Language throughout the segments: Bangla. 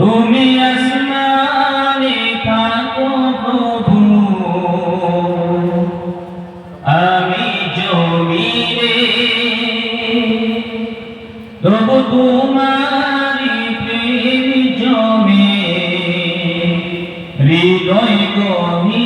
তুমি আসমানে থাকো প্রভু। আমি জমিনে। তবু তোমারি প্রেম জমে। হৃদয় গমি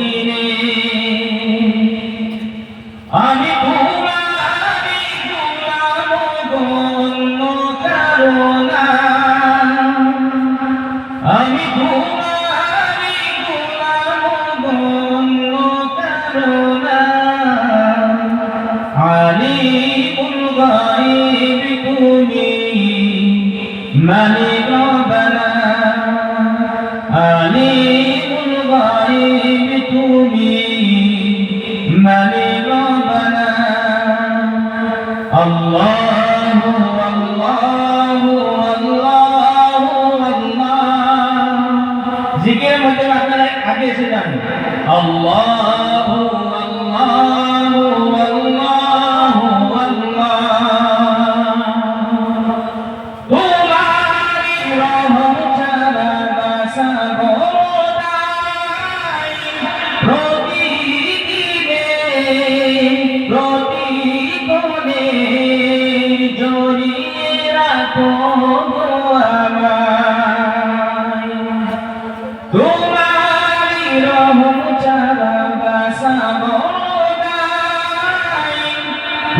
মালিক রব্বানা আলিমুল গায়ব তুমি। মালিক রব্বানা আল্লাহু আল্লাহু আল্লাহু আল্লাহ। জিকিরের মধ্যে আপনারা আগে এসে যান। আল্লাহু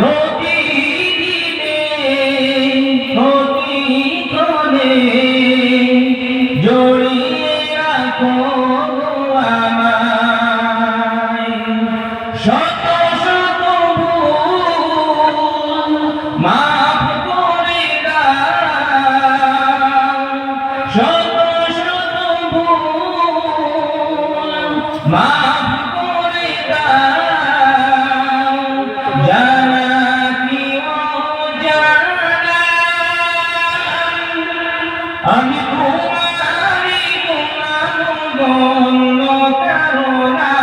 রোগ আমি তোমারি তোমার বন্য করুণা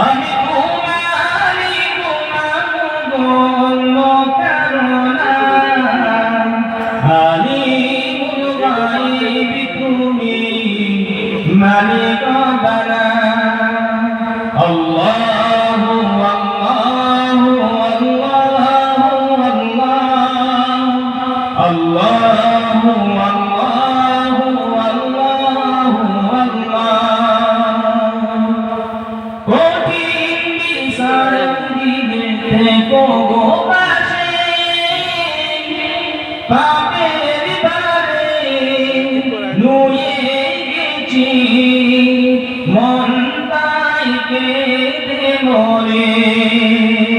আমি তোমারি তোমার বন্য করুণা আমি গাইবি তুমি মালিক বানা আল্লাহ Allah মন তাই কে মরে।